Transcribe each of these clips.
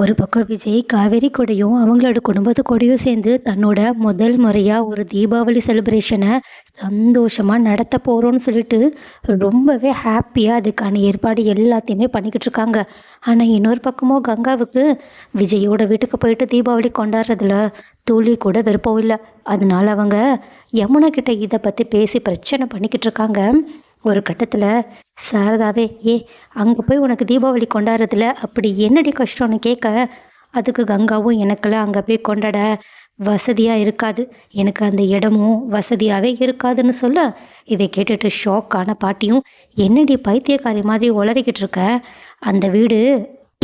ஒரு பக்கம் விஜய் காவேரி கூடயும் அவங்களோட குடும்பத்து கூடயும் சேர்ந்து தன்னோட முதல் முறையாக ஒரு தீபாவளி செலிப்ரேஷனை சந்தோஷமாக நடத்த போகிறோன்னு சொல்லிட்டு ரொம்பவே ஹாப்பியாக அதுக்கான ஏற்பாடு எல்லாத்தையுமே பண்ணிக்கிட்டு இருக்காங்க. ஆனால் இன்னொரு பக்கமோ கங்காவுக்கு விஜயோட வீட்டுக்கு போயிட்டு தீபாவளி கொண்டாடுறதுல துளி கூட விருப்பம் இல்லை. அதனால அவங்க யமுனா கிட்ட இதை பற்றி பேசி பிரச்சனை பண்ணிக்கிட்டு இருக்காங்க. ஒரு கட்டத்தில் சாரதாவே ஏ அங்கே போய் உனக்கு தீபாவளி கொண்டாடுறதுல அப்படி என்னடி கஷ்டம்னு கேட்க அதுக்கு கங்காவும் எனக்கெல்லாம் அங்கே போய் கொண்டாட வசதியாக இருக்காது. எனக்கு அந்த இடமும் வசதியாகவே இருக்காதுன்னு சொல்ல? இதை கேட்டுட்டு ஷாக்கான பாட்டியும் என்னடி பைத்தியக்காரி மாதிரி உளறிக்கிட்டு இருக்க? அந்த வீடு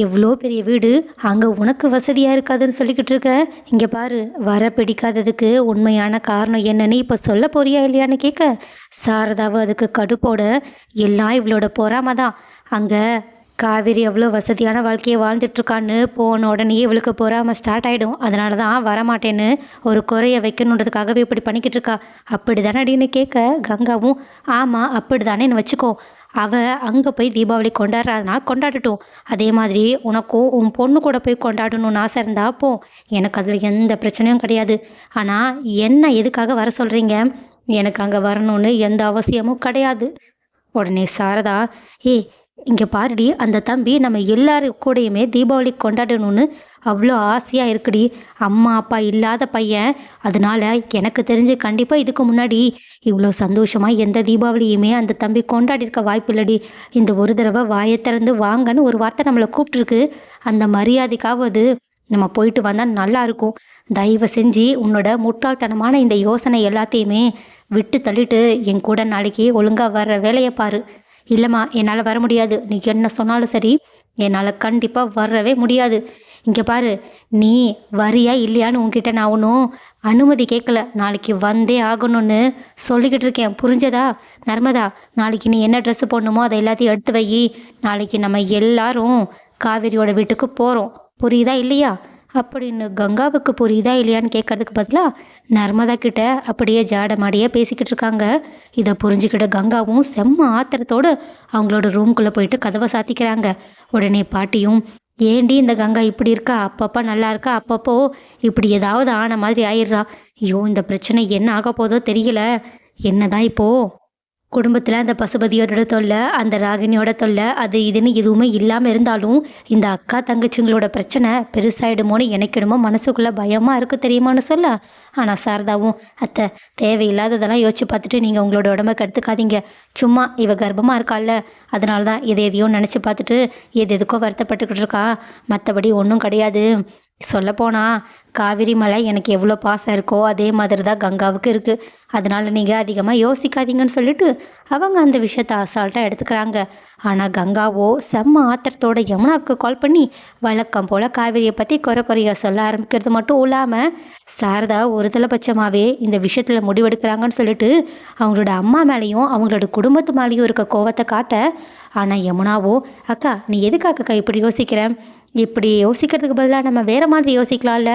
எவ்வளோ பெரிய வீடு அங்கே உனக்கு வசதியாக இருக்காதுன்னு சொல்லிக்கிட்டு இருக்க? இங்கே பாரு வர பிடிக்காததுக்கு உண்மையான காரணம் என்னன்னு இப்போ சொல்ல போறியா இல்லையான்னு கேட்க சாரதாவை அதுக்கு கடுப்போட எல்லாம் இவளோட பொறாம தான். அங்கே காவேரி எவ்வளோ வசதியான வாழ்க்கையை வாழ்ந்துட்டுருக்கான்னு போன உடனே இவளுக்கு பொறாமல் ஸ்டார்ட் ஆகிடும் அதனால தான் வரமாட்டேன்னு ஒரு குறைய வைக்கணுன்றதுக்காகவே இப்படி பண்ணிக்கிட்டு இருக்கா. அப்படி தானடின்னு கேட்க கங்காவும். ஆமாம் அப்படி தானேன்னு வச்சுக்கோ. அவள் அங்கே போய் தீபாவளி கொண்டாடுறாதுனா கொண்டாடட்டும். அதே மாதிரி உனக்கும் உன் பொண்ணு கூட போய் கொண்டாடணும்னு ஆசை இருந்தா போ. எனக்கு அதில் எந்த பிரச்சனையும் கிடையாது. ஆனால் என்ன எதுக்காக வர சொல்கிறீங்க எனக்கு அங்கே வரணும்னு எந்த அவசியமும் கிடையாது. உடனே சாரதா ஏய் இங்கே பாருடி அந்த தம்பி நம்ம எல்லாரு கூடயுமே தீபாவளி கொண்டாடணும்னு அவ்வளோ ஆசையாக இருக்குடி. அம்மா அப்பா இல்லாத பையன். அதனால எனக்கு தெரிஞ்சு கண்டிப்பாக இதுக்கு முன்னாடி இவ்வளோ சந்தோஷமாக எந்த தீபாவளியுமே அந்த தம்பி கொண்டாடியிருக்க வாய்ப்பு இல்லடி இந்த ஒரு தடவை வாயை திறந்து வாங்கன்னு ஒரு வார்த்தை நம்மளை கூப்பிட்ருக்கு அந்த மரியாதைக்காவது நம்ம போயிட்டு வந்தால் நல்லா இருக்கும். தயவு செஞ்சு உன்னோட முட்டாள்தனமான இந்த யோசனை எல்லாத்தையுமே விட்டு தள்ளிட்டு என் கூட நாளைக்கு ஒழுங்காக வர வேலையை பாரு. இல்லைம்மா என்னால் வர முடியாது. நீ என்ன சொன்னாலும் சரி என்னால் கண்டிப்பாக வரவே முடியாது. இங்கே பாரு நீ வரியா இல்லையான்னு உன்கிட்ட நான் ஒன்றும் அனுமதி கேட்கல. நாளைக்கு வந்தே ஆகணும்னு சொல்லிக்கிட்டு இருக்கேன். புரிஞ்சதா? நர்மதா நாளைக்கு நீ என்ன ட்ரெஸ்ஸு போடணுமோ அதை எல்லாத்தையும் எடுத்து வை. நாளைக்கு நம்ம எல்லாரும் காவேரியோட வீட்டுக்கு போகிறோம் புரியுதா இல்லையா? அப்படின்னு கங்காவுக்கு புரியுதா இல்லையான்னு கேட்கறதுக்கு பதிலாக நர்மதா கிட்ட அப்படியே ஜாடமாடியே பேசிக்கிட்டு இருக்காங்க. இதை புரிஞ்சுக்கிட்ட கங்காவும் செம்ம ஆத்திரத்தோடு அவங்களோட ரூம்குள்ளே போயிட்டு கதவை சாத்திக்கிறாங்க. உடனே பாட்டியும் ஏண்டி இந்த கங்கா இப்படி இருக்கா? அப்பப்போ நல்லா இருக்கா? அப்பப்போ இப்படி ஏதாவது ஆன மாதிரி ஆயிடுறா. ஐயோ இந்த பிரச்சனை என்ன ஆக போதோ தெரியல. என்னதான் இப்போது குடும்பத்தில் அந்த பசுபதியோட தொல்லை அந்த ராகினியோட தொல்லை அது இதுன்னு எதுவுமே இல்லாமல் இருந்தாலும் இந்த அக்கா தங்கச்சிங்களோட பிரச்சனை பெருசாயிடுமோன்னு எனக்கு மனசுக்குள்ளே பயமாக இருக்குது தெரியுமான்னு சொல்ல. ஆனால் சாரதாவும் அத்தை தேவையில்லாததெல்லாம் யோசிச்சு பார்த்துட்டு நீங்கள் உங்களோட உடம்ப கெடுத்துக்காதீங்க. சும்மா இவ கர்ப்பமாக இருக்கால்ல அதனால தான் எதை எதையோ நினச்சி பார்த்துட்டு எது எதுக்கோ வருத்தப்பட்டுக்கிட்டு இருக்கா. மற்றபடி ஒன்றும் கிடையாது. சொல்லப்போனால் காவிரி மலை எனக்கு எவ்வளோ பாசம் இருக்கோ அதே மாதிரி தான் கங்காவுக்கு இருக்குது அதனால் நீங்கள் அதிகமாக யோசிக்காதீங்கன்னு சொல்லிட்டு அவங்க அந்த விஷயத்த அசால்ட்டாக எடுத்துக்கிறாங்க. ஆனால் கங்காவோ செம்ம ஆத்திரத்தோட யமுனாவுக்கு கால் பண்ணி வழக்கம் போல் காவிரியை பற்றி குறை குறைய சொல்ல ஆரம்பிக்கிறது மட்டும் இல்லாமல் சாரதா ஒரு தலைபட்சமாகவே இந்த விஷயத்தில் முடிவெடுக்கிறாங்கன்னு சொல்லிட்டு அவங்களோட அம்மா மேலேயும் அவங்களோட குடும்பத்து மேலேயும் இருக்க கோவத்தை காட்ட ஆனால் யமுனாவோ அக்கா நீ எதுக்காக இப்படி யோசிக்கிறேன் இப்படி யோசிக்கிறதுக்கு பதிலாக நம்ம வேறு மாதிரி யோசிக்கலாம்ல?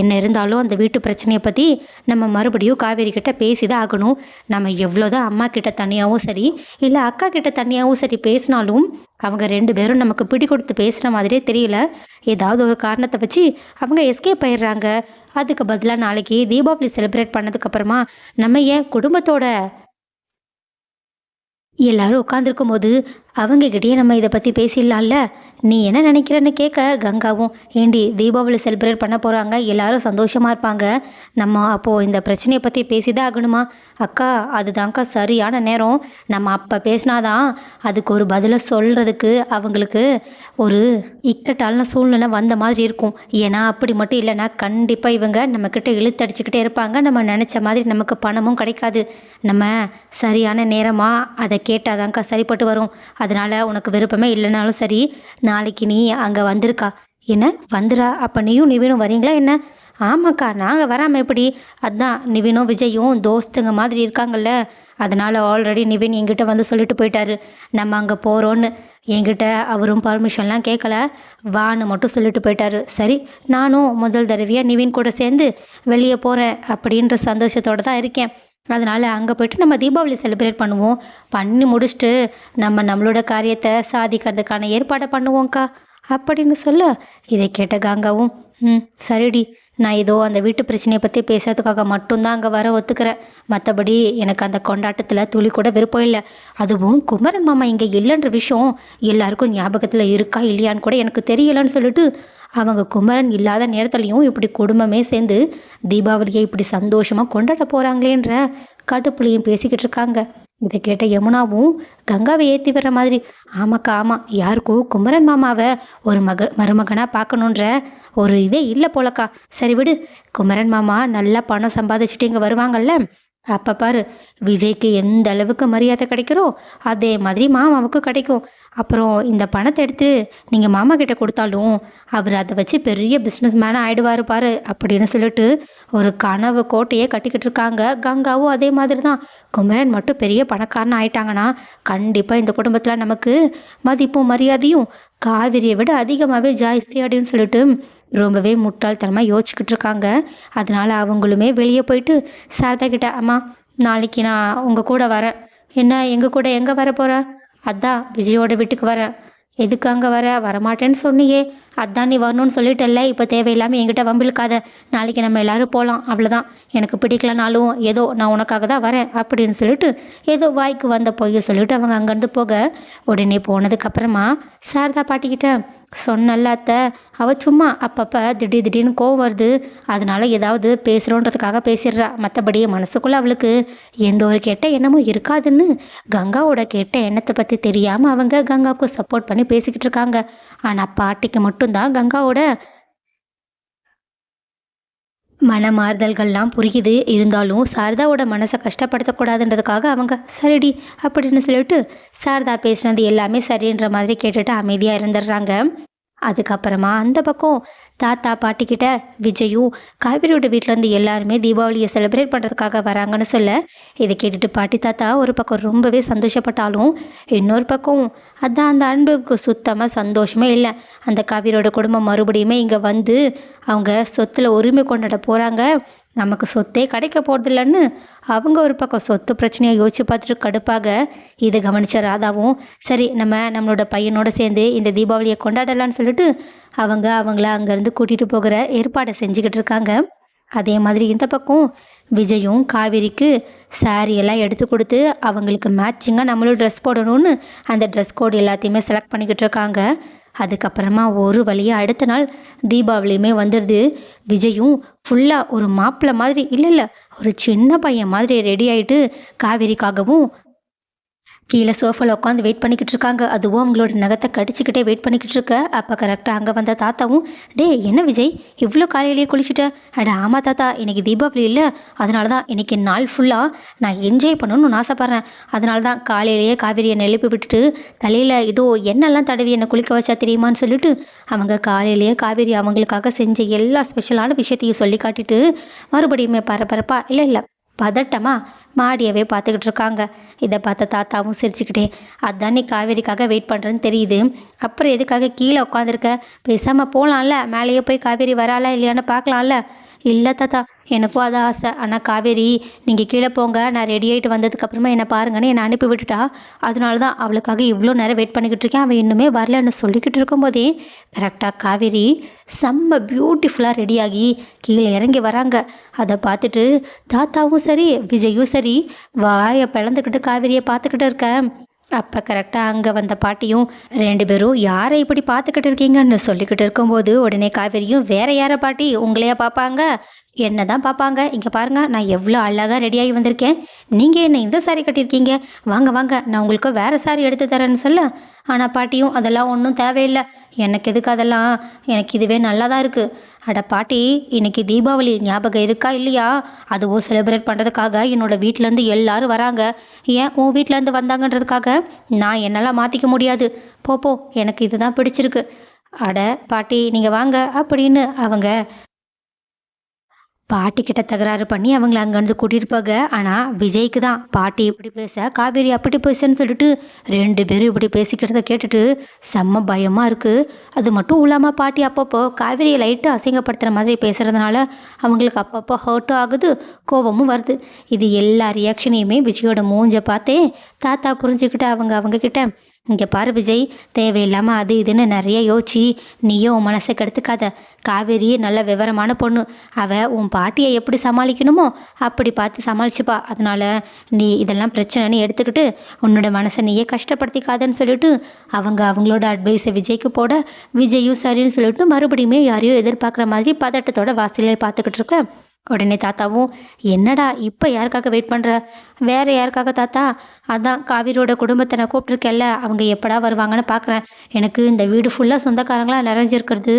என்ன இருந்தாலும் அந்த வீட்டு பிரச்சனையை பற்றி நம்ம மறுபடியும் காவேரி கிட்ட பேசி தான் ஆகணும். நம்ம எவ்வளோதான் அம்மா கிட்ட தனியாகவும் சரி இல்லை அக்கா கிட்ட தனியாகவும் சரி பேசினாலும் அவங்க ரெண்டு பேரும் நமக்கு பிடி கொடுத்து பேசுகிற மாதிரியே தெரியல. ஏதாவது ஒரு காரணத்தை வச்சு அவங்க எஸ்கேப் ஆயிடுறாங்க. அதுக்கு பதிலாக நாளைக்கு தீபாவளி செலிப்ரேட் பண்ணதுக்கப்புறமா நம்ம ஏன் குடும்பத்தோட எல்லாரும் உட்காந்துருக்கும் போது அவங்கக்கிட்டேயே நம்ம இதை பற்றி பேசிடலாம்ல? நீ என்ன நினைக்கிறன்னு கேட்க கங்காவும் ஏண்டி தீபாவளி செலிப்ரேட் பண்ண போகிறாங்க எல்லாரும் சந்தோஷமாக இருப்பாங்க. நம்ம அப்போது இந்த பிரச்சனையை பற்றி பேசி தான் ஆகணுமா? அக்கா அதுதான்க்கா சரியான நேரம். நம்ம அப்போ பேசினாதான் அதுக்கு ஒரு பதிலை சொல்கிறதுக்கு அவங்களுக்கு ஒரு இக்கட்டான சூழ்நிலை வந்த மாதிரி இருக்கும். ஏன்னா அப்படி மட்டும் இல்லைன்னா கண்டிப்பாக இவங்க நம்மக்கிட்ட இழுத்தடிச்சுக்கிட்டே இருப்பாங்க. நம்ம நினச்ச மாதிரி நமக்கு பணமும் கிடைக்காது. நம்ம சரியான நேரமாக அதை கேட்டாதான்க்கா சரிப்பட்டு வரும். அதனால் உனக்கு விருப்பமே இல்லைனாலும் சரி நாளைக்கு நீ அங்கே வந்திருக்கா. என்ன? வந்துடா அப்போ நீயும் நிவினும் வரீங்களா என்ன? ஆமாக்கா நாங்கள் வராமல் எப்படி? அதான் நிவினும் விஜயும் தோஸ்துங்க மாதிரி இருக்காங்கல்ல. அதனால் ஆல்ரெடி நிவின் என்கிட்ட வந்து சொல்லிட்டு போயிட்டாரு. நம்ம அங்கே போகிறோன்னு என்கிட்ட அவரும் பர்மிஷன்லாம் கேட்கல வான்னு மட்டும் சொல்லிட்டு போயிட்டாரு. சரி நானும் முதல் தடவையாக நிவின் கூட சேர்ந்து வெளியே போகிறேன் அப்படின்ற சந்தோஷத்தோடு தான் இருக்கேன். அதனால் அங்கே போய்ட்டு நம்ம தீபாவளி செலிப்ரேட் பண்ணுவோம். பண்ணி முடிச்சுட்டு நம்ம நம்மளோட காரியத்தை சாதிக்கிறதுக்கான ஏற்பாடை பண்ணுவோம்க்கா. அப்படின்னு சொல்ல இதை கேட்ட காங்காவும் ம் சரிடி நான் ஏதோ அந்த வீட்டு பிரச்சனையை பற்றி பேசுறதுக்காக மட்டும்தான் அங்கே வர ஒத்துக்கிறேன். மற்றபடி எனக்கு அந்த கொண்டாட்டத்தில் துளி கூட விருப்பம் இல்லை. அதுவும் குமரன் மாமா இங்கே இல்லைன்ற விஷயம் எல்லாருக்கும் ஞாபகத்தில் இருக்கா இல்லையான்னு கூட எனக்கு தெரியலன்னு சொல்லிட்டு அவங்க குமரன் இல்லாத நேரத்துலையும் இப்படி குடும்பமே சேர்ந்து தீபாவளியை இப்படி சந்தோஷமாக கொண்டாட போகிறாங்களேன்ற காட்டுப்புள்ளியும் பேசிக்கிட்டு இருக்காங்க. இதை கேட்ட யமுனாவும் கங்காவை ஏற்றி வர்ற மாதிரி ஆமாக்கா ஆமாம் யாருக்கும் குமரன் மாமாவை ஒரு மக மருமகனாக பார்க்கணுன்ற ஒரு இதே இல்லை போலக்கா. சரி விடு குமரன் மாமா நல்லா பணம் சம்பாதிச்சுட்டு இங்கே வருவாங்கல்ல. அப்போ பாரு விஜய்க்கு எந்த அளவுக்கு மரியாதை கிடைக்கிறோ அதே மாதிரி மாமாவுக்கு கிடைக்கும். அப்புறம் இந்த பணத்தை எடுத்து நீங்கள் மாமா கிட்டே கொடுத்தாலும் அவர் அதை வச்சு பெரிய பிஸ்னஸ் மேனாக ஆகிடுவார் பாரு அப்படின்னு சொல்லிட்டு ஒரு கனவு கோட்டையே கட்டிக்கிட்டு இருக்காங்க. கங்காவும் அதே மாதிரி தான் குமரன் மட்டும் பெரிய பணக்காரன் ஆயிட்டாங்கன்னா கண்டிப்பாக இந்த குடும்பத்தில் நமக்கு மதிப்பும் மரியாதையும் காவிரியை விட அதிகமாகவே ஜாஸ்தி அப்படின்னு சொல்லிட்டு ரொம்பவே முட்டாள்தனமாக யோசிச்சுக்கிட்டு இருக்காங்க. அதனால் அவங்களுமே வெளியே போயிட்டு சாரதா கிட்ட அம்மா நாளைக்கு நான் உங்கள் கூட வரேன். என்ன எங்கள் கூட எங்கே வர போகிற அதான் விஜயோட வீட்டுக்கு வரேன். எதுக்கு அங்கே வர? வரமாட்டேன்னு சொன்னியே. அதான் நீ வரணும்னு சொல்லிட்டல்ல இப்போ தேவையில்லாமல் என்கிட்ட வம்பிழுக்காத. நாளைக்கு நம்ம எல்லாரும் போகலாம் அவ்வளோதான் எனக்கு பிடிக்கலனாலும் ஏதோ நான் உனக்காக தான் வரேன் அப்படின்னு சொல்லிட்டு ஏதோ வாய்க்கு வந்த போய் சொல்லிட்டு அவங்க அங்கேருந்து போக உடனே போனதுக்கப்புறமா சாரதா பாட்டிக்கிட்ட சொன்னல அத்தை அவள் சும்மா அப்பப்போ திடீர் திடீர்னு கோவம் வருது. அதனால ஏதாவது பேசுகிறோன்றதுக்காக பேசிடுறா. மற்றபடி மனசுக்குள்ளே அவளுக்கு எந்த ஒரு கெட்ட எண்ணமும் இருக்காதுன்னு கங்காவோட கெட்ட எண்ணத்தை பற்றி தெரியாமல் அவங்க கங்காவுக்கு சப்போர்ட் பண்ணி பேசிக்கிட்டு இருக்காங்க. ஆனால் பாட்டிக்கு மட்டும் தான் கங்காவோட மனமாறுதல்கள்லாம் புரியுது. இருந்தாலும் சாரதாவோட மனசை கஷ்டப்படுத்தக்கூடாதுன்றதுக்காக அவங்க சரிடி அப்படின்னு சொல்லிட்டு சாரதா பேசுனது எல்லாமே சரின்ற மாதிரி கேட்டுட்டு அமைதியாக இருந்துடுறாங்க. அதுக்கப்புறமா அந்த பக்கம் தாத்தா பாட்டிக்கிட்ட விஜயும் காவிரியோட வீட்டிலேருந்து எல்லாருமே தீபாவளியை செலிப்ரேட் பண்ணுறதுக்காக வராங்கன்னு சொல்ல இதை கேட்டுட்டு பாட்டி தாத்தா ஒரு பக்கம் ரொம்பவே சந்தோஷப்பட்டாலும் இன்னொரு பக்கம் அதான் அந்த அன்புக்கு சுத்தமாக சந்தோஷமே இல்லை. அந்த காவிரியோட குடும்பம் மறுபடியுமே இங்கே வந்து அவங்க சொத்தில் உரிமை கொண்டாட போகிறாங்க நமக்கு சொத்தே கிடைக்க போகிறதில்லன்னு அவங்க ஒரு பக்கம் சொத்து பிரச்சனையை யோசிச்சு பார்த்துட்டு கடுப்பாக இதை கவனித்த ராதாவும் சரி நம்ம நம்மளோட பையனோட சேர்ந்து இந்த தீபாவளியை கொண்டாடலான்னு சொல்லிட்டு அவங்க அவங்கள அங்கேருந்து கூட்டிகிட்டு போகிற ஏற்பாடை செஞ்சுக்கிட்டு இருக்காங்க. அதே மாதிரி இந்த பக்கம் விஜயும் காவேரிக்கு சாரி எல்லாம் எடுத்து கொடுத்து அவங்களுக்கு மேட்சிங்காக நம்மளும் ட்ரெஸ் போடணும்னு அந்த ட்ரெஸ் கோட் எல்லாத்தையுமே செலக்ட் பண்ணிக்கிட்டு இருக்காங்க. அதுக்கப்புறமா ஒரு வழியாக அடுத்த நாள் தீபாவளியுமே வந்துடுது விஜயும் ஃபுல்லாக ஒரு மாப்பிள்ளை மாதிரி இல்லை இல்லை ஒரு சின்ன பையன் மாதிரி ரெடி ஆகிட்டு காவேரிக்காகவும் கீழே சோஃபாவில் உட்காந்து வெயிட் பண்ணிக்கிட்டு இருக்காங்க. அதுவும் அவங்களோட நகத்தை கடிச்சிக்கிட்டே வெயிட் பண்ணிக்கிட்டு இருக்க. அப்போ கரெக்டாக அங்கே வந்த தாத்தாவும் டே என்ன விஜய்? இவ்வளோ காலையிலேயே குளிச்சுட்டேன் அட ஆமாம் தாத்தா. இன்றைக்கி தீபாவளி இல்லை. அதனால தான் இன்னைக்கு நாள் ஃபுல்லாக நான் என்ஜாய் பண்ணணும்னு ஆசைப்பட்றேன். அதனால தான் காலையிலேயே காவேரியை நெழுப்பி விட்டுட்டு தலையில் இதோ என்னெல்லாம் தடவி என்னை குளிக்க வச்சா தெரியுமான்னு சொல்லிட்டு அவங்க காலையிலேயே காவேரி அவங்களுக்காக செஞ்ச எல்லா ஸ்பெஷலான விஷயத்தையும் சொல்லி காட்டிட்டு மறுபடியுமே பரபரப்பா இல்லை இல்லை. பதட்டமா மாடியவே பார்த்துக்கிட்டு இருக்காங்க இதை பார்த்த தாத்தாவும் சிரிச்சுக்கிட்டே அதான் நீ காவேரிக்காக வெயிட் பண்ணுறேன்னு தெரியுது. அப்புறம் எதுக்காக கீழே உட்காந்துருக்க பேசாமல் போகலாம்ல மேலேயே போய் காவேரி வராளா இல்லையான்னு பார்க்கலாம்ல? இல்லை தாத்தா எனக்கும் அது ஆசை. ஆனால் காவேரி நீங்கள் கீழே போங்க. நான் ரெடி ஆகிட்டு வந்ததுக்கப்புறமா என்னை பாருங்கன்னு என்னை அனுப்பி விட்டுட்டா. அதனால தான் அவளுக்காக இவ்வளோ நேரம் வெயிட் பண்ணிக்கிட்டு இருக்கேன். அவள் இன்னுமே வரலன்னு சொல்லிக்கிட்டு இருக்கும்போதே கரெக்டாக காவேரி செம்ம பியூட்டிஃபுல்லாக ரெடியாகி கீழே இறங்கி வராங்க. அதை பார்த்துட்டு தாத்தாவும் சரி விஜயும் சரி வாயை பிளந்துக்கிட்டு காவேரியை பார்த்துக்கிட்டு இருக்கேன். அப்போ கரெக்டாக அங்கே வந்த பாட்டியும் ரெண்டு பேரும் யாரை இப்படி பார்த்துக்கிட்டு இருக்கீங்கன்னு சொல்லிக்கிட்டு இருக்கும்போது உடனே காவேரியும் வேற யாரை பாட்டி? உங்களையா பார்ப்பாங்க? என்ன தான் பார்ப்பாங்க. இங்கே பாருங்க நான் எவ்வளோ அழகாக ரெடியாகி வந்திருக்கேன். நீங்கள் என்ன இந்த சாரி கட்டியிருக்கீங்க? வாங்க வாங்க நான் உங்களுக்கு வேறு சாரி எடுத்து தரேன்னு சொல்ல. ஆனால் பாட்டியும் அதெல்லாம் ஒன்றும் தேவையில்லை. எனக்கு எதுக்கு அதெல்லாம்? எனக்கு இதுவே நல்லா தான் இருக்குது அட பாட்டி இன்னைக்கு தீபாவளி ஞாபகம் இருக்கா இல்லையா? அதுவும் செலிப்ரேட் பண்ணுறதுக்காக என்னோடய வீட்டிலேருந்து எல்லாரும் வராங்க. ஏன் உன் வீட்டிலேருந்து வந்தாங்கன்றதுக்காக? நான் என்னெல்லாம் மாற்றிக்க முடியாது. போ போ எனக்கு இதுதான் பிடிச்சிருக்கு. அட பாட்டி நீங்கள் வாங்க அப்படின்னு அவங்க பாட்டி கிட்ட தகராறு பண்ணி அவங்கள அங்கேருந்து கூட்டிகிட்டு போக. ஆனால் விஜய்க்கு தான் பாட்டி இப்படி பேச காவேரி அப்படி பேசுன்னு சொல்லிட்டு ரெண்டு பேரும் இப்படி பேசிக்கிறத கேட்டுட்டு செம்ம பயமாக இருக்குது அது மட்டும் இல்லாமல் பாட்டி அப்பப்போ காவேரியை லைட்டாக அசிங்கப்படுத்துகிற மாதிரி பேசுகிறதுனால அவங்களுக்கு அப்பப்போ ஹர்ட்டும் ஆகுது கோபமும் வருது. இது எல்லா ரியாக்ஷனையுமே விஜயோட மூஞ்சை பார்த்தே தாத்தா புரிஞ்சுக்கிட்டு அவங்க அவங்கக்கிட்ட இங்கே பாரு விஜய் தேவையில்லாமல் அது இதுன்னு நிறைய யோசிச்சு நீயும் உன் மனசை கெடுத்துக்காத. காவேரி நல்ல விவரமான பொண்ணு. அவள் உன் பாட்டியை எப்படி சமாளிக்கணுமோ அப்படி பார்த்து சமாளிச்சுப்பா. அதனால் நீ இதெல்லாம் பிரச்சனைன்னு எடுத்துக்கிட்டு உன்னோட மனசை நீயே கஷ்டப்படுத்திக்காதன்னு சொல்லிட்டு அவங்க அவங்களோட அட்வைஸை விஜய்க்கு போட விஜயும் சரின்னு சொல்லிட்டு மறுபடியுமே யாரையும் எதிர்பார்க்குற மாதிரி பதட்டத்தோட வாசலே பார்த்துக்கிட்டு இருக்க. உடனே தாத்தாவும் என்னடா இப்போ யாருக்காக வெயிட் பண்ணுற வேறு யாருக்காக தாத்தா? அதான் காவிரியோட குடும்பத்தை நான் கூப்பிட்ருக்கேன்ல அவங்க எப்படா வருவாங்கன்னு பார்க்குறேன் எனக்கு இந்த வீடு ஃபுல்லாக சொந்தக்காரங்களாக நிறைஞ்சிருக்கிறது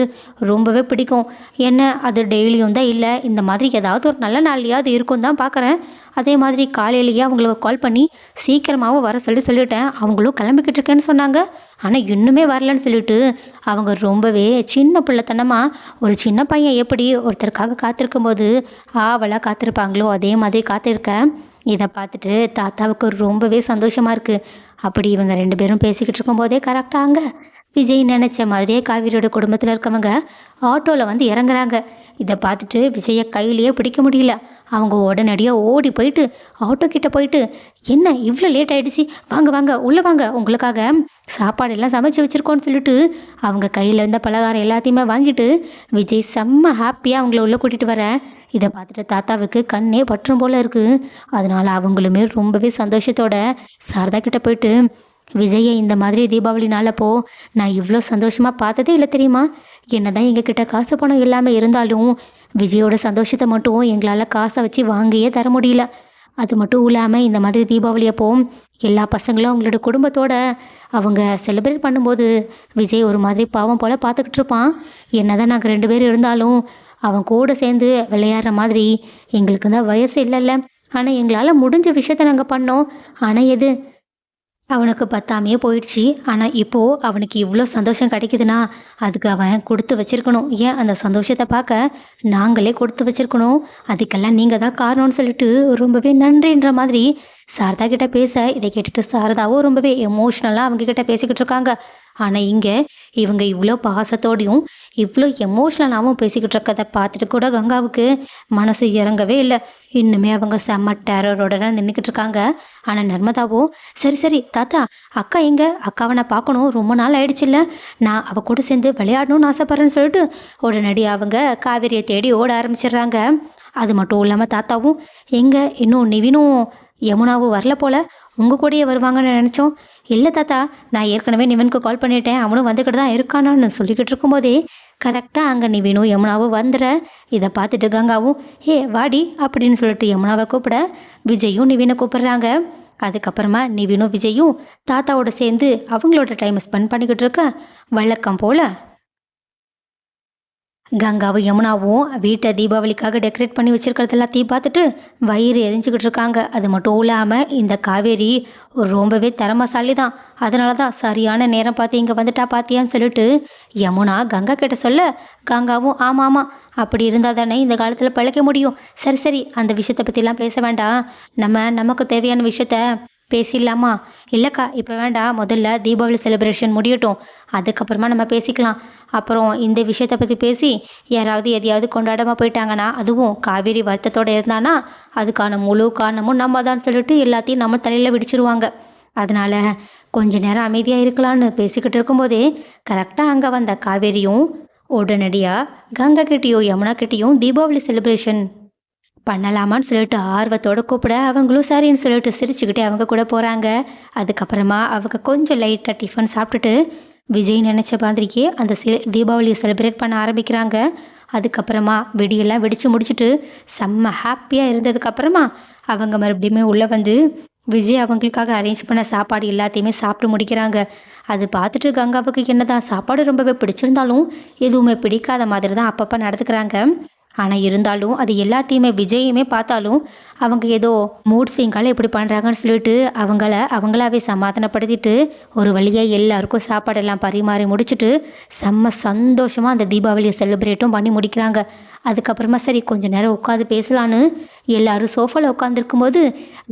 ரொம்பவே பிடிக்கும். என்ன அது டெய்லியும் தான் இல்லை. இந்த மாதிரி ஏதாவது ஒரு நல்ல நாள்லையாவது இருக்கும் தான் பார்க்குறேன் அதே மாதிரி காலையிலேயே அவங்களுக்கு கால் பண்ணி சீக்கிரமாகவும் வர சொல்லி சொல்லிட்டேன். அவங்களும் கிளம்பிக்கிட்டு இருக்கேன்னு சொன்னாங்க. ஆனால் இன்னுமே வரலன்னு சொல்லிட்டு அவங்க ரொம்பவே சின்ன பிள்ளைத்தனமாக ஒரு சின்ன பையன் எப்படி ஒருத்தருக்காக காத்திருக்கும் போது ஆவலாக காத்திருப்பாங்களோ அதே மாதிரி காத்திருக்கேன். இதை பார்த்துட்டு தாத்தாவுக்கு ரொம்பவே சந்தோஷமாக இருக்குது அப்படி இவங்க ரெண்டு பேரும் பேசிக்கிட்டு இருக்கும்போதே கரெக்டாக அங்கே விஜய் நினச்ச மாதிரியே காவிரியோட குடும்பத்தில் இருக்கவங்க ஆட்டோவில் வந்து இறங்குறாங்க. இதை பார்த்துட்டு விஜயை கையிலேயே பிடிக்க முடியல. அவங்க உடனடியாக ஓடி போயிட்டு ஆட்டோ கிட்ட போயிட்டு என்ன இவ்வளோ லேட் ஆகிடுச்சி வாங்க வாங்க உள்ளே வாங்க உங்களுக்காக சாப்பாடு எல்லாம் சமைச்சு வச்சுருக்கோன்னு சொல்லிட்டு அவங்க கையில் இருந்த பலகாரம் எல்லாத்தையுமே வாங்கிட்டு விஜய் செம்ம ஹாப்பியாக அவங்கள உள்ளே கூட்டிகிட்டு வர. இதை பார்த்துட்டு தாத்தாவுக்கு கண்ணே பற்றும் போல இருக்குது அதனால் அவங்களுமே ரொம்பவே சந்தோஷத்தோட சாரதா கிட்ட போயிட்டு விஜயை இந்த மாதிரி தீபாவளினால போ. நான் இவ்வளோ சந்தோஷமாக பார்த்ததே இல்லை தெரியுமா? என்ன தான் எங்ககிட்ட காசு பணம் இல்லாமல் இருந்தாலும் விஜயோட சந்தோஷத்தை மட்டும் எங்களால் காசை வச்சு வாங்கியே தர முடியல. அது மட்டும் இல்லாமல் இந்த மாதிரி தீபாவளி அப்போ எல்லா பசங்களும் அவங்களோட குடும்பத்தோட அவங்க செலிப்ரேட் பண்ணும்போது விஜய் ஒரு மாதிரி பாவம் போல் பார்த்துக்கிட்டு இருப்பான். என்னதான் நாங்கள் ரெண்டு பேர் இருந்தாலும் அவன் கூட சேர்ந்து விளையாடுற மாதிரி எங்களுக்கு தான் வயசு இல்லைல்ல. ஆனால் எங்களால் முடிஞ்ச விஷயத்த நாங்கள் பண்ணோம். ஆனால் எது? அவனுக்கு பத்தாமையே போயிடுச்சு. ஆனால் இப்போது அவனுக்கு இவ்வளோ சந்தோஷம் கிடைக்குதுன்னா அதுக்கு அவன் கொடுத்து வச்சிருக்கணும். ஏன் அந்த சந்தோஷத்தை பார்க்க? நாங்களே கொடுத்து வச்சிருக்கணும். அதுக்கெல்லாம் நீங்கள் தான் காரணம்னு சொல்லிட்டு ரொம்பவே நன்றின்ற மாதிரி சாரதா கிட்ட பேச இதை கேட்டுட்டு சாரதாவும் ரொம்பவே எமோஷ்னலாக அவங்க கிட்ட பேசிக்கிட்டு இருக்காங்க. ஆனால் இங்கே இவங்க இவ்வளோ பாசத்தோடையும் இவ்வளோ எமோஷ்னலாகவும் பேசிக்கிட்டு இருக்கதை பார்த்துட்டு கூட கங்காவுக்கு மனசு இறங்கவே இல்லை. இன்னுமே அவங்க செம்ம டேரரோட தான் நின்றுக்கிட்டு இருக்காங்க. ஆனால் நர்மதாவோ சரி சரி தாத்தா அக்கா எங்க? அக்காவை நான் பார்க்கணும். ரொம்ப நாள் ஆயிடுச்சுல்ல. நான் அவ கூட சேர்ந்து விளையாடணும்னு ஆசைப்பட்றேன்னு சொல்லிட்டு உடனடி அவங்க காவேரியை தேடி ஓட ஆரம்பிச்சிடுறாங்க. அது மட்டும் இல்லாமல் தாத்தாவும் எங்கே? இன்னும் நிவினும் யமுனாவும் வரல போல உங்கள் கூடயே வருவாங்கன்னு நினச்சோம். இல்லை தாத்தா நான் ஏற்கனவே நிவனுக்கு கால் பண்ணிட்டேன். அவனும் வந்துக்கிட்டு தான் இருக்கானான்னு சொல்லிக்கிட்டு இருக்கும்போதே கரெக்டாக அங்கே நிவினும் யமுனாவும் வந்துட இதை பார்த்துட்டு கங்காவும் ஏ வாடி அப்படின்னு சொல்லிட்டு யமுனாவை கூப்பிட விஜயும் நிவினை கூப்பிட்றாங்க. அதுக்கப்புறமா நிவினும் விஜயும் தாத்தாவோட சேர்ந்து அவங்களோட டைமை ஸ்பெண்ட் பண்ணிக்கிட்டு இருக்க வழக்கம் போல் கங்காவும் யமுனாவும் வீட்டை தீபாவளிக்காக டெக்கரேட் பண்ணி வச்சுருக்கிறது எல்லாத்தையும் பார்த்துட்டு வயிறு எரிஞ்சுக்கிட்டு இருக்காங்க. அது மட்டும் இல்லாமல் இந்த காவேரி ரொம்பவே திறமசாலி தான் அதனால தான் சரியான நேரம் பார்த்து இங்கே வந்துட்டா பார்த்தியான்னு சொல்லிட்டு யமுனா கங்கா கிட்ட சொல்ல கங்காவும் ஆமாம் ஆமாம் அப்படி இருந்தால் தானே இந்த காலத்தில் பழைக்க முடியும். சரி சரி அந்த விஷயத்தை பற்றிலாம் பேச வேண்டாம். நம்ம நமக்கு தேவையான விஷயத்த பேசிடலாமா? இல்லைக்கா இப்போ வேண்டாம் முதல்ல தீபாவளி செலிப்ரேஷன் முடியட்டும். அதுக்கப்புறமா நம்ம பேசிக்கலாம். அப்புறம் இந்த விஷயத்தை பற்றி பேசி யாராவது எதையாவது கொண்டாடாமல் போயிட்டாங்கன்னா அதுவும் காவேரி வருத்தத்தோடு இருந்தானா அதுக்கான முழு காரணமும் நம்ம தான் சொல்லிட்டு எல்லாத்தையும் நம்ம தலையில் விடிச்சிருவாங்க அதனால் கொஞ்ச நேரம் அமைதியாக இருக்கலான்னு பேசிக்கிட்டு இருக்கும்போதே கரெக்டாக அங்கே வந்த காவேரியும் உடனடியாக கங்கா கிட்டேயும் யமுனா கிட்டேயும் தீபாவளி செலிப்ரேஷன் பண்ணலாமான்னு சொல்லிட்டு ஆர்வத்தோட கூப்பிட அவங்களும் சரின்னு சொல்லிட்டு சிரிச்சுக்கிட்டே அவங்க கூட போகிறாங்க அதுக்கப்புறமா அவங்க கொஞ்சம் லைட்டாக டிஃபன் சாப்பிட்டுட்டு விஜய் நினச்ச மாதிரியே அந்த செ தீபாவளியை செலிப்ரேட் பண்ண ஆரம்பிக்கிறாங்க. அதுக்கப்புறமா வெடியெல்லாம் வெடித்து முடிச்சுட்டு செம்ம ஹாப்பியாக இருந்ததுக்கப்புறமா அவங்க மறுபடியுமே உள்ளே வந்து விஜய் அவங்களுக்காக அரேஞ்ச் பண்ண சாப்பாடு எல்லாத்தையுமே சாப்பிட்டு முடிக்கிறாங்க. அது பார்த்துட்டு கங்காவுக்கு என்னதான் சாப்பாடு ரொம்பவே பிடிச்சிருந்தாலும் எதுவுமே பிடிக்காத மாதிரி தான் அப்பப்போ நடந்துக்கிறாங்க. ஆனால் இருந்தாலும் அது எல்லாத்தையுமே விஜயுமே பார்த்தாலும் அவங்க ஏதோ மூட் ஸ்விங்கால் இப்படி பண்ணுறாங்கன்னு சொல்லிட்டு அவங்கள அவங்களாவே சமாதானப்படுத்திட்டு ஒரு வழியாக எல்லாருக்கும் சாப்பாடெல்லாம் பரிமாறி முடிச்சுட்டு செம்ம சந்தோஷமாக அந்த தீபாவளியை செலிப்ரேட்டும் பண்ணி முடிக்கிறாங்க. அதுக்கப்புறமா சரி கொஞ்ச நேரம் உட்காந்து பேசலான்னு எல்லாரும் சோஃபாவில் உட்காந்துருக்கும்போது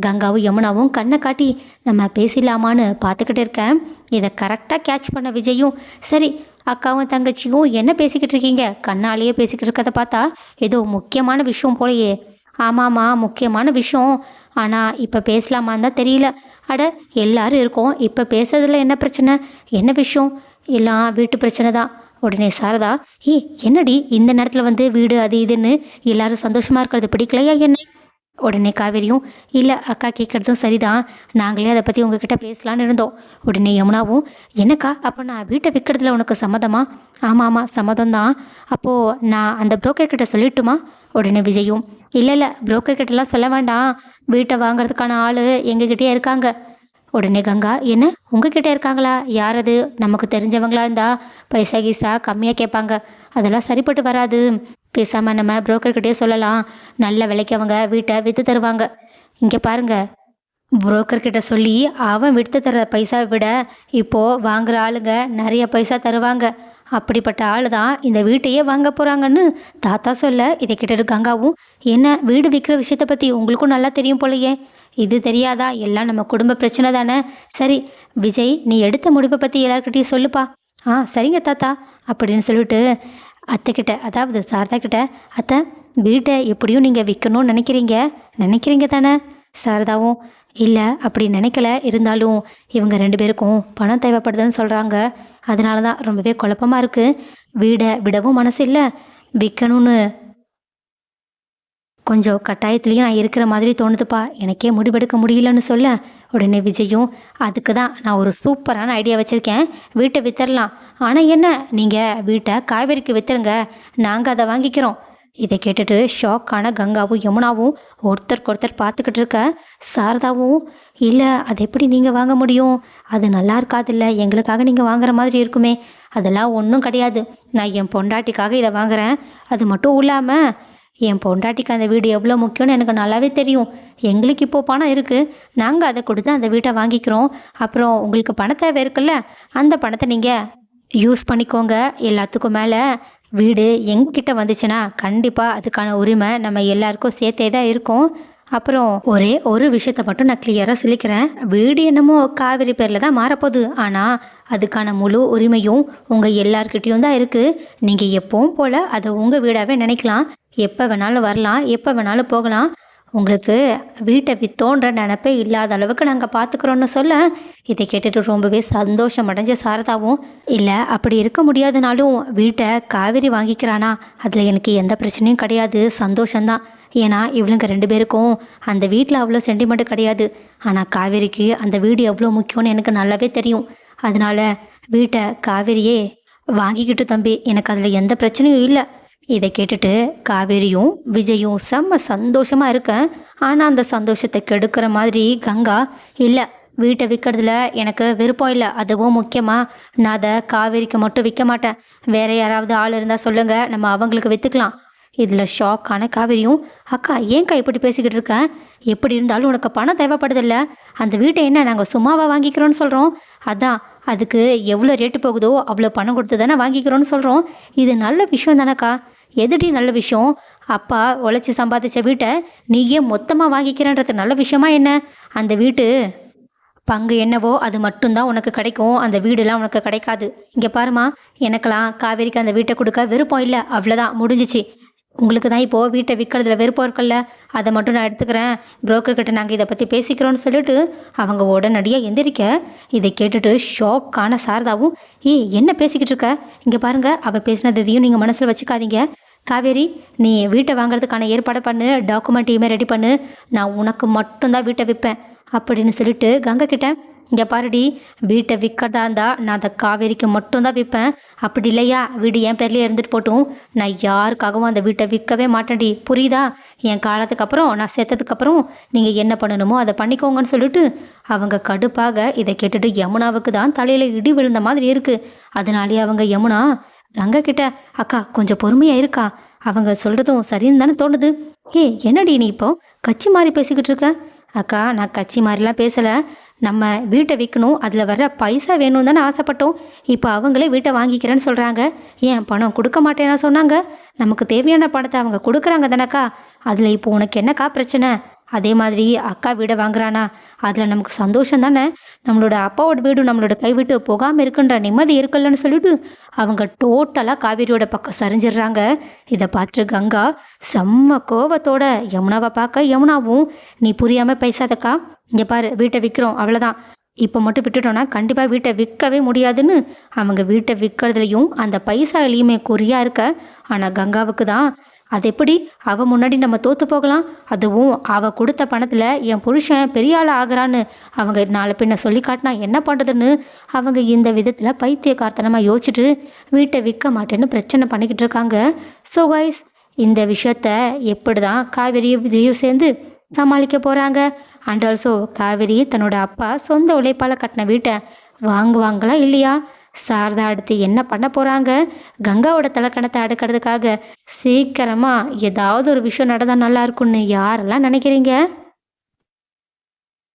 கங்காவும் யமுனாவும் கண்ணை காட்டி நம்ம பேசிடலாமான்னு பார்த்துக்கிட்டு இருக்கேன். இதை கரெக்டாக கேட்ச் பண்ண விஜயும் சரி அக்காவும் தங்கச்சியும் என்ன பேசிக்கிட்டு இருக்கீங்க? கண்ணாலேயே பேசிக்கிட்டு இருக்கதை பார்த்தா ஏதோ முக்கியமான விஷயம் போலையே. ஆமாம்மா முக்கியமான விஷயம். ஆனால் இப்போ பேசலாமான்னு தான் தெரியல. அட எல்லாரும் இருக்கோம். இப்போ பேசுறதுல என்ன பிரச்சனை? என்ன விஷயம்? எல்லாம் வீட்டு பிரச்சனை தான். உடனே சாரதா ஏ என்னடி இந்த நேரத்தில் வந்து வீடு அது இதுன்னு எல்லாரும் சந்தோஷமாக இருக்கிறது பிடிக்கலையா என்ன? உடனே காவேரியும் இல்லை அக்கா கேட்குறதும் சரிதான். நாங்களே அதை பற்றி உங்ககிட்ட பேசலான்னு இருந்தோம். உடனே யமுனாவும் என்னக்கா அப்போ நான் வீட்டை விற்கிறதுல உனக்கு சம்மதமா? ஆமாம் ஆமாம் சம்மதம் தான் அப்போது நான் அந்த புரோக்கர் கிட்ட சொல்லட்டுமா? உடனே விஜயும் இல்லை இல்லை புரோக்கர் கிட்டலாம் சொல்ல வேண்டாம். வீட்டை வாங்குறதுக்கான ஆள் எங்ககிட்டயே இருக்காங்க. உடனே கங்கா என்ன? உங்ககிட்ட இருக்காங்களா? யார் அது நமக்கு தெரிஞ்சவங்களா இருந்தா பைசா கீசா கம்மியாக கேட்பாங்க. அதெல்லாம் சரிப்பட்டு வராது. பேசாமல் நம்ம புரோக்கர்கிட்டே சொல்லலாம். நல்ல விலைக்கு அவங்க வீட்டை விற்று தருவாங்க. இங்கே பாருங்க. புரோக்கர்கிட்ட சொல்லி அவன் விடுத்து தர பைசாவை விட இப்போது வாங்குகிற ஆளுங்க நிறைய பைசா தருவாங்க. அப்படிப்பட்ட ஆள் தான் இந்த வீட்டையே வாங்க போகிறாங்கன்னு தாத்தா சொல்ல இதை கிட்ட கங்காவும். என்ன வீடு விற்கிற விஷயத்தை பற்றி உங்களுக்கும் நல்லா தெரியும் போலையே. இது தெரியாதா? எல்லாம் நம்ம குடும்ப பிரச்சனை தானே? சரி விஜய் நீ எடுத்த முடிவை பற்றி எல்லாருக்கிட்டையும் சொல்லுப்பா. ஆ சரிங்க தாத்தா. அப்படின்னு சொல்லிட்டு அத்தைக்கிட்ட அதாவது சாரதா கிட்ட அத்தை வீட்டை எப்படியும் நீங்கள் விற்கணும்னு நினைக்கிறீங்க? நினைக்கிறீங்க தானே? சாரதாவும் இல்லை அப்படி நினைக்கல. இருந்தாலும் இவங்க ரெண்டு பேருக்கும் பணம் தேவைப்படுதுன்னு சொல்கிறாங்க அதனால தான் ரொம்பவே குழப்பமா இருக்குது வீடை விடவும் மனசு இல்லை. விற்கணும்னு கொஞ்சம் கட்டாயத்துலேயும் நான் இருக்கிற மாதிரி தோணுதுப்பா. எனக்கே முடிவெடுக்க முடியலன்னு சொல்ல உடனே விஜயும் அதுக்கு தான் நான் ஒரு சூப்பரான ஐடியா வச்சுருக்கேன். வீட்டை வித்தரலாம். ஆனால் என்ன? நீங்கள் வீட்டை காவேரிக்கு வித்துருங்க. நாங்கள் அதை வாங்கிக்கிறோம். இதை கேட்டுட்டு ஷாக்கான கங்காவும் யமுனாவும் ஒருத்தருக்கு ஒருத்தர் பார்த்துக்கிட்டு இருக்க சாரதாவும் இல்லை அது எப்படி நீங்கள் வாங்க முடியும்? அது நல்லா இருக்காதுல்ல. எங்களுக்காக நீங்கள் வாங்குற மாதிரி இருக்குமே. அதெல்லாம் ஒன்றும் கிடையாது. நான் என் பொண்டாட்டிக்காக இதை வாங்குறேன். அது மட்டும் இல்லாமல் என் பொண்டாட்டிக்கு அந்த வீடு எவ்வளோ முக்கியம்னு எனக்கு நல்லாவே தெரியும். எங்களுக்கு இப்போ பணம் இருக்குது நாங்கள் அதை கொடுத்து அந்த வீட்டை வாங்கிக்கிறோம். அப்புறம் உங்களுக்கு பணம் தேவை இருக்குல்ல? அந்த பணத்தை நீங்கள் யூஸ் பண்ணிக்கோங்க. எல்லாத்துக்கும் மேலே வீடு எங்ககிட்ட வந்துச்சுன்னா கண்டிப்பாக அதுக்கான உரிமை நம்ம எல்லாருக்கும் சேர்த்தே தான் இருக்கும். அப்புறம் ஒரே ஒரு விஷயத்த மட்டும் நான் கிளியராக சொல்லிக்கிறேன். வீடு என்னமோ காவிரி பேரில் தான் மாறப்போகுது. ஆனால் அதுக்கான முழு உரிமையும் உங்கள் எல்லார்கிட்டேயும் தான் இருக்குது நீங்கள் எப்பவும் போல் அதை உங்கள் வீடாகவே நினைக்கலாம். எப்போ வேணாலும் வரலாம் எப்போ வேணாலும் போகலாம். உங்களுக்கு வீட்டை வித்தோன்ற நினப்பே இல்லாத அளவுக்கு நாங்கள் பார்த்துக்குறோன்னு சொல்ல இதை கேட்டுட்டு ரொம்பவே சந்தோஷம் அடைஞ்ச சாரதாவும் இல்லை அப்படி இருக்க முடியாதுனாலும் வீட்டை காவேரி வாங்கிக்கிறானா? அதில் எனக்கு எந்த பிரச்சனையும் கிடையாது சந்தோஷம்தான். ஏன்னா இவளுங்க ரெண்டு பேருக்கும் அந்த வீட்டில் அவ்வளோ சென்டிமெண்ட் கிடையாது. ஆனால் காவேரிக்கு அந்த வீடு எவ்வளோ முக்கியம்னு எனக்கு நல்லாவே தெரியும். அதனால வீட்டை காவேரியே வாங்கிக்கிட்டு தம்பி எனக்கு அதில் எந்த பிரச்சனையும் இல்லை. இதை கேட்டுட்டு காவேரியும் விஜயும் செம்ம சந்தோஷமாக இருக்கேன் ஆனால் அந்த சந்தோஷத்தை கெடுக்கிற மாதிரி கங்கா இல்லை வீட்டை விற்கிறதுல எனக்கு விருப்பம் இல்லை. அதுவும் முக்கியமாக நான் அதை காவேரிக்கு மட்டும் விற்க மாட்டேன். வேற யாராவது ஆள் இருந்தால் சொல்லுங்கள் நம்ம அவங்களுக்கு விற்றுக்கலாம் இதில் ஷாக்கான காவேரியும் அக்கா ஏன்க்கா இப்படி பேசிக்கிட்டு இருக்க? எப்படி இருந்தாலும் உனக்கு பணம் தேவைப்படுதில்ல. அந்த வீட்டை என்ன நாங்கள் சும்மாவா வாங்கிக்கிறோன்னு சொல்கிறோம் அதான். அதுக்கு எவ்வளோ ரேட்டு போகுதோ அவ்வளோ பணம் கொடுத்து தானே வாங்கிக்கிறோன்னு சொல்கிறோம் இது நல்ல விஷயம் தானேக்கா. எதுடி நல்ல விஷயம்? அப்பா உழைச்சி சம்பாதிச்ச வீட்டை நீயே மொத்தமாக வாங்கிக்கிறேன்றது நல்ல விஷயமா என்ன? அந்த வீட்டு பங்கு என்னவோ அது மட்டும்தான் உனக்கு கிடைக்கும். அந்த வீடுலாம் உனக்கு கிடைக்காது. இங்கே பாருமா எனக்கெல்லாம் காவேரிக்கு அந்த வீட்டை கொடுக்க விருப்பம் இல்லை. அவ்வளோதான் முடிஞ்சிச்சு. உங்களுக்கு தான் இப்போது வீட்டை விற்கிறதுல விருப்பம் இருக்குல்ல? அதை மட்டும் நான் எடுத்துக்கிறேன். புரோக்கர்கிட்ட நாங்கள் இதை பற்றி பேசிக்கிறோன்னு சொல்லிட்டு அவங்க உடனடியாக எந்திரிக்க இதை கேட்டுட்டு ஷாக்கான சாரதாவும் ஏய் என்ன பேசிக்கிட்டு இருக்க? இங்கே பாருங்கள் அவள் பேசினது இதையும் நீங்கள் மனசில் வச்சுக்காதீங்க. காவேரி நீ வீட்டை வாங்குறதுக்கான ஏற்பாடு பண்ணு டாக்குமெண்ட்டையுமே ரெடி பண்ணு. நான் உனக்கு மட்டும்தான் வீட்டை விற்பேன் அப்படின்னு சொல்லிட்டு கங்கை கிட்ட இங்கே பாருடி வீட்டை விற்கிறதா இருந்தால் நான் அதை காவேரிக்கு மட்டும்தான் விற்பேன். அப்படி இல்லையா? வீடு என் பேர்லேயே இருந்துட்டு போட்டும். நான் யாருக்காகவும் அந்த வீட்டை விற்கவே மாட்டேன்டி. புரியுதா? என் காலத்துக்கு அப்புறம் நான் செத்ததுக்கப்புறம் நீங்கள் என்ன பண்ணணுமோ அதை பண்ணிக்கோங்கன்னு சொல்லிட்டு அவங்க கடுப்பாக இதை கேட்டுட்டு யமுனாவுக்கு தான் தலையில் இடி விழுந்த மாதிரி இருக்குது அதனாலேயே அவங்க யமுனா கங்கை கிட்ட அக்கா கொஞ்சம் பொறுமையாக இருக்கா? அவங்க சொல்கிறதும் சரின்னு தானே தோணுது. ஏய் என்னடி நீ இப்போ? கட்சி மாதிரி பேசிக்கிட்டு இருக்க? அக்கா நான் கட்சி மாதிரிலாம் பேசலை. நம்ம வீட்டை விற்கணும் அதில் வர பைசா வேணும் தானே ஆசைப்பட்டோம். இப்போ அவங்களே வீட்டை வாங்கிக்கிறேன்னு சொல்கிறாங்க ஏன் பணம் கொடுக்க மாட்டேன்னா சொன்னாங்க. நமக்கு தேவையான பணத்தை அவங்க கொடுக்குறாங்க தானக்கா அதில் இப்போ உனக்கு என்னக்கா பிரச்சனை? அதே மாதிரி அக்கா வீடை வாங்குறானா அதில் நமக்கு சந்தோஷம் தானே? நம்மளோட அப்பாவோட வீடு நம்மளோட கைவிட்டு போகாமல் இருக்குன்ற நிம்மதி இருக்குல்லன்னு சொல்லிட்டு அவங்க டோட்டலாக காவேரியோட பக்கம் சரிஞ்சிடுறாங்க. இதை பார்த்துட்டு கங்கா செம்ம கோவத்தோட யமுனாவை பார்க்க யமுனாவும் நீ புரியாமல் பேசாதக்கா. இங்கே பாரு வீட்டை விற்கிறோம் அவ்வளோதான் இப்போ மட்டும் விட்டுட்டோன்னா கண்டிப்பாக வீட்டை விற்கவே முடியாதுன்னு அவங்க வீட்டை விற்கிறதுலையும் அந்த பைசாலையுமே குறியாக இருக்க. ஆனால் கங்காவுக்கு தான் அது எப்படி அவ முன்னாடி நம்ம தோற்று போகலாம். அதுவும் அவ கொடுத்த பணத்தில் என் புருஷன் பெரிய ஆள் ஆகிறான்னு அவங்க நாலு பின்ன சொல்லி காட்டினா என்ன பண்ணுறதுன்னு அவங்க இந்த விதத்தில் பைத்தியக்காரத்தனமாக யோசிச்சுட்டு வீட்டை விற்க மாட்டேன்னு பிரச்சனை பண்ணிக்கிட்டு இருக்காங்க. ஸோ வைஸ் இந்த விஷயத்த எப்படி தான் காவேரியும் விஜயும் சேர்ந்து சமாளிக்க போகிறாங்க அண்ட் ஆல்சோ காவேரி தன்னோட அப்பா சொந்த உழைப்பால் கட்டின வீட்டை வாங்குவாங்களா இல்லையா? சாரதா அடுத்து என்ன பண்ண போகிறாங்க கங்காவோட தலக்கணத்தை அடுக்கிறதுக்காக சீக்கிரமாக ஏதாவது ஒரு விஷயம் நடந்தால் நல்லா இருக்கும்னு யாரெல்லாம் நினைக்கிறீங்க?